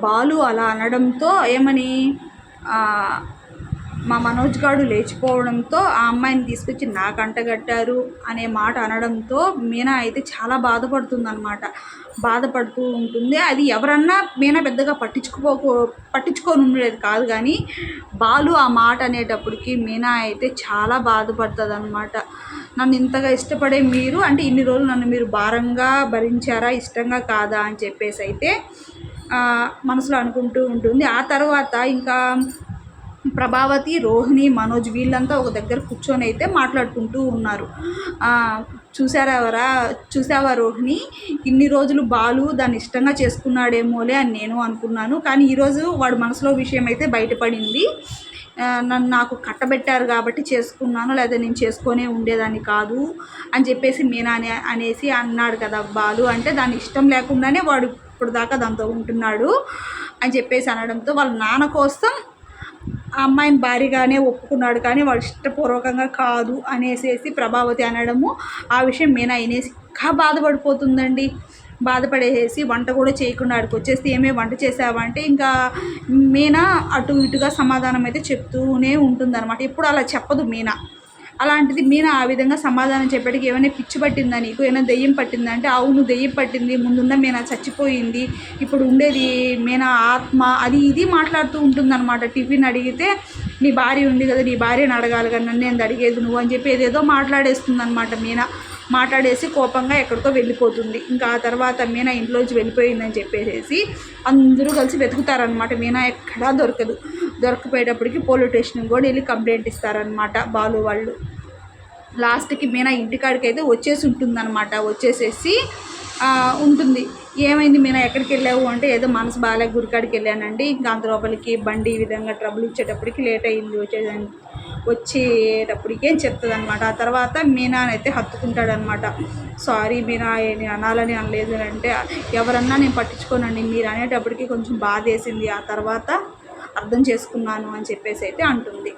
బాలు అలా అనడంతో ఏమని మా మనోజ్ గాడు లేచిపోవడంతో ఆ అమ్మాయిని తీసుకొచ్చి నాకు అంటగట్టారు అనే మాట అనడంతో మీనా అయితే చాలా బాధపడుతుందనమాట బాధపడుతూ ఉంటుంది. అది ఎవరన్నా మీనా పెద్దగా పట్టించుకోకో పట్టించుకొని ఉండేది కాదు కానీ బాలు ఆ మాట అనేటప్పటికి మీనా అయితే చాలా బాధపడుతుంది అనమాట నన్ను ఇంతగా ఇష్టపడే మీరు అంటే ఇన్ని రోజులు నన్ను మీరు భారంగా భరించారా ఇష్టంగా కాదా అని చెప్పేసి అయితే మనసులో అనుకుంటూ ఉంటుంది. ఆ తర్వాత ఇంకా ప్రభావతి రోహిణి మనోజ్ వీళ్ళంతా ఒక దగ్గర కూర్చొని అయితే మాట్లాడుకుంటూ ఉన్నారు. ఆ, చూసారావరా చూసావా రోహిణి? ఇన్ని రోజులు బాలు దాన్ని ఇష్టంగా చేసుకున్నాడేమోలే అని నేను అనుకున్నాను. కానీ ఈరోజు వాడు మనసులో విషయం అయితే బయటపడింది. నన్ను నాకు కట్టబెట్టారు కాబట్టి చేసుకున్నాను లేదా నేను చేసుకునే ఉండేదాన్ని కాదు అని చెప్పేసి మీనా అనే అనేసి అన్నాడు కదా బాలు. అంటే దాని ఇష్టం లేకుండానే వాడు ఇప్పుడు దాకా దాంతో ఉంటున్నాడు అని చెప్పేసి అనడంతో వాళ్ళ నాన్న కోసం ఆ అమ్మాయిని భారీగానే ఒప్పుకున్నాడు కానీ వాడు ఇష్టపూర్వకంగా కాదు అనేసేసి ప్రభావతి అనడము ఆ విషయం మీనా వినేసి ఇంకా బాధపడిపోతుందండి. బాధపడేసేసి వంట కూడా చేయకుండా ఆడికి వచ్చేసి ఏమే వంట చేసావంటే ఇంకా మీనా అటు ఇటుగా సమాధానం అయితే చెప్తూనే ఉంటుందన్నమాట. ఎప్పుడు అలా చెప్పదు మీనా. అలాంటిది మీనా ఆ విధంగా సమాధానం చెప్పడానికి ఏమైనా పిచ్చి పట్టిందా నీకు? ఏమైనా దెయ్యం పట్టిందా? అంటే అవును దెయ్యం పట్టింది. ముందున్న మీనా చచ్చిపోయింది. ఇప్పుడు ఉండేది మీనా ఆత్మ? అది ఇది మాట్లాడుతూ ఉంటుందన్నమాట. టిఫిన్ అడిగితే నీ భార్య ఉంది కదా నీ భార్యని అడగాలి కదా నన్ను ఏంది అడిగేది నువ్వు? అని చెప్పి ఏదేదో మాట్లాడేస్తుంది అనమాట మీనా. మాట్లాడేసి కోపంగా ఎక్కడికో వెళ్ళిపోతుంది. ఇంకా ఆ తర్వాత మీనా ఇంట్లోంచి వెళ్ళిపోయిందని చెప్పేసి అందరూ కలిసి వెతుకుతారనమాట మీనా ఎక్కడా దొరకదు. దొరకపోయేటప్పటికి పోలీస్ స్టేషన్కి కూడా వెళ్ళి కంప్లైంట్ ఇస్తారనమాట బాలు వాళ్ళు. లాస్ట్కి మీనా ఇంటికాడికి అయితే వచ్చేసి ఉంటుందన్నమాట. వచ్చేసేసి ఉంటుంది. ఏమైంది మీనా ఎక్కడికి వెళ్ళావు అంటే ఏదో మనసు బాగాలేక గురికాడికి వెళ్ళానండి. ఇంకా అంత లోపలికి బండి ఈ విధంగా ట్రబుల్ ఇచ్చేటప్పటికి లేట్ అయింది. వచ్చేదాన్ని వచ్చేటప్పటికి అని చెప్తుంది అనమాట ఆ తర్వాత మీనా అయితే హత్తుకుంటాడనమాట సారీ మీనా నేను అనాలని అనలేదు అని అంటే ఎవరన్నా నేను పట్టించుకోనండి. మీరు అనేటప్పటికి కొంచెం బాధ వేసింది ఆ తర్వాత అర్థం చేసుకున్నాను అని చెప్పేసి అయితే అంటుంది.